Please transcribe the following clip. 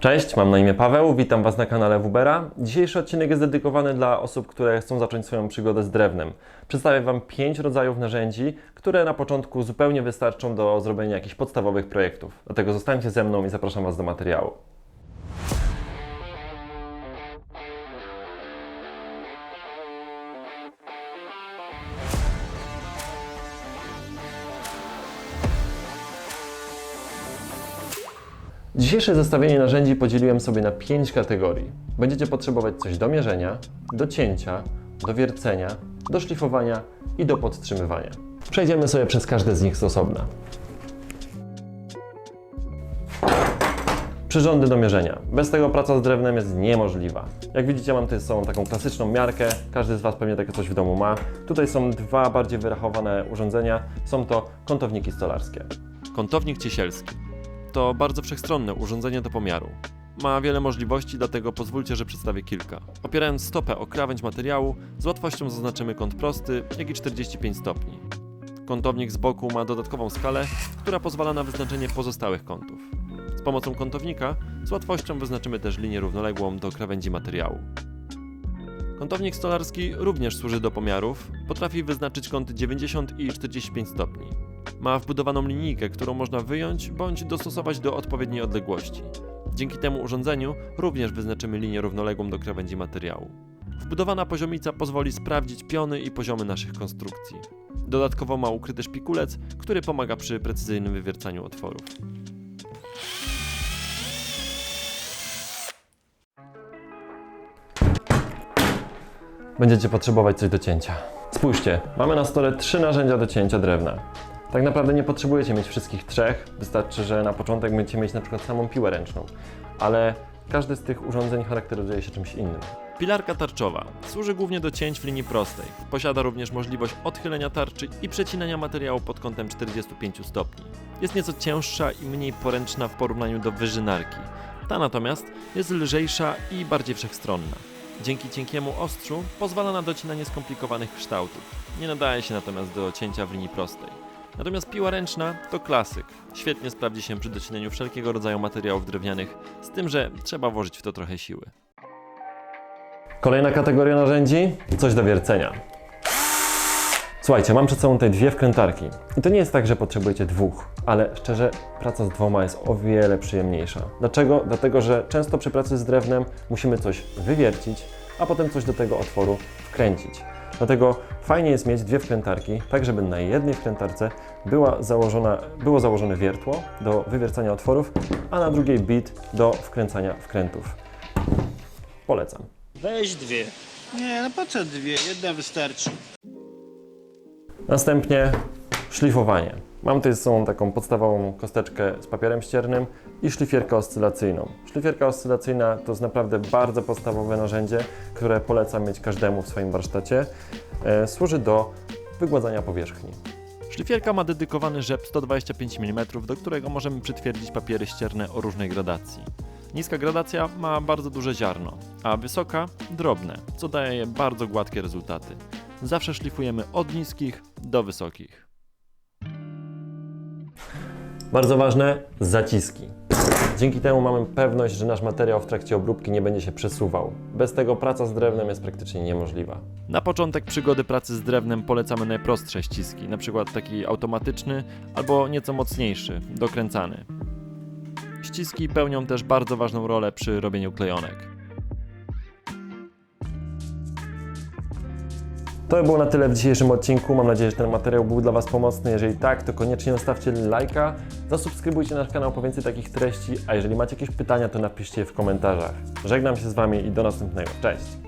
Cześć, mam na imię Paweł, witam Was na kanale Wubera. Dzisiejszy odcinek jest dedykowany dla osób, które chcą zacząć swoją przygodę z drewnem. Przedstawię Wam pięć rodzajów narzędzi, które na początku zupełnie wystarczą do zrobienia jakichś podstawowych projektów. Dlatego zostańcie ze mną i zapraszam Was do materiału. Dzisiejsze zestawienie narzędzi podzieliłem sobie na 5 kategorii. Będziecie potrzebować coś do mierzenia, do cięcia, do wiercenia, do szlifowania i do podtrzymywania. Przejdziemy sobie przez każde z nich z osobna. Przyrządy do mierzenia. Bez tego praca z drewnem jest niemożliwa. Jak widzicie mam tutaj z sobą taką klasyczną miarkę, każdy z Was pewnie takie coś w domu ma. Tutaj są dwa bardziej wyrachowane urządzenia, są to kątowniki stolarskie. Kątownik ciesielski. To bardzo wszechstronne urządzenie do pomiaru. Ma wiele możliwości, dlatego pozwólcie, że przedstawię kilka. Opierając stopę o krawędź materiału, z łatwością zaznaczymy kąt prosty, jak i 45 stopni. Kątownik z boku ma dodatkową skalę, która pozwala na wyznaczenie pozostałych kątów. Z pomocą kątownika z łatwością wyznaczymy też linię równoległą do krawędzi materiału. Kątownik stolarski również służy do pomiarów, potrafi wyznaczyć kąty 90 i 45 stopni. Ma wbudowaną linijkę, którą można wyjąć bądź dostosować do odpowiedniej odległości. Dzięki temu urządzeniu również wyznaczymy linię równoległą do krawędzi materiału. Wbudowana poziomica pozwoli sprawdzić piony i poziomy naszych konstrukcji. Dodatkowo ma ukryty szpikulec, który pomaga przy precyzyjnym wywiercaniu otworów. Będziecie potrzebować coś do cięcia. Spójrzcie, mamy na stole trzy narzędzia do cięcia drewna. Tak naprawdę nie potrzebujecie mieć wszystkich trzech, wystarczy, że na początek będziecie mieć na przykład samą piłę ręczną, ale każde z tych urządzeń charakteryzuje się czymś innym. Pilarka tarczowa służy głównie do cięć w linii prostej. Posiada również możliwość odchylenia tarczy i przecinania materiału pod kątem 45 stopni. Jest nieco cięższa i mniej poręczna w porównaniu do wyżynarki. Ta natomiast jest lżejsza i bardziej wszechstronna. Dzięki cienkiemu ostrzu pozwala na docinanie skomplikowanych kształtów. Nie nadaje się natomiast do cięcia w linii prostej. Natomiast piła ręczna to klasyk. Świetnie sprawdzi się przy docinaniu wszelkiego rodzaju materiałów drewnianych, z tym, że trzeba włożyć w to trochę siły. Kolejna kategoria narzędzi coś do wiercenia. Słuchajcie, mam przed sobą tutaj dwie wkrętarki. I to nie jest tak, że potrzebujecie dwóch, ale szczerze, praca z dwoma jest o wiele przyjemniejsza. Dlaczego? Dlatego, że często przy pracy z drewnem musimy coś wywiercić, a potem coś do tego otworu wkręcić. Dlatego fajnie jest mieć dwie wkrętarki, tak żeby na jednej wkrętarce była założona, było założone wiertło do wywiercania otworów, a na drugiej bit do wkręcania wkrętów. Polecam. Weź dwie. Nie, no po co dwie? Jedna wystarczy. Następnie szlifowanie. Mam tutaj z sobą taką podstawową kosteczkę z papierem ściernym i szlifierkę oscylacyjną. Szlifierka oscylacyjna to jest naprawdę bardzo podstawowe narzędzie, które polecam mieć każdemu w swoim warsztacie. E, służy do wygładzania powierzchni. Szlifierka ma dedykowany rzep 125 mm, do którego możemy przytwierdzić papiery ścierne o różnej gradacji. Niska gradacja ma bardzo duże ziarno, a wysoka drobne, co daje bardzo gładkie rezultaty. Zawsze szlifujemy od niskich do wysokich. Bardzo ważne zaciski. Dzięki temu mamy pewność, że nasz materiał w trakcie obróbki nie będzie się przesuwał. Bez tego praca z drewnem jest praktycznie niemożliwa. Na początek przygody pracy z drewnem polecamy najprostsze ściski, np. taki automatyczny albo nieco mocniejszy, dokręcany. Ściski pełnią też bardzo ważną rolę przy robieniu klejonek. To by było na tyle w dzisiejszym odcinku. Mam nadzieję, że ten materiał był dla Was pomocny. Jeżeli tak, to koniecznie zostawcie lajka, zasubskrybujcie nasz kanał po więcej takich treści, a jeżeli macie jakieś pytania, to napiszcie je w komentarzach. Żegnam się z Wami i do następnego. Cześć!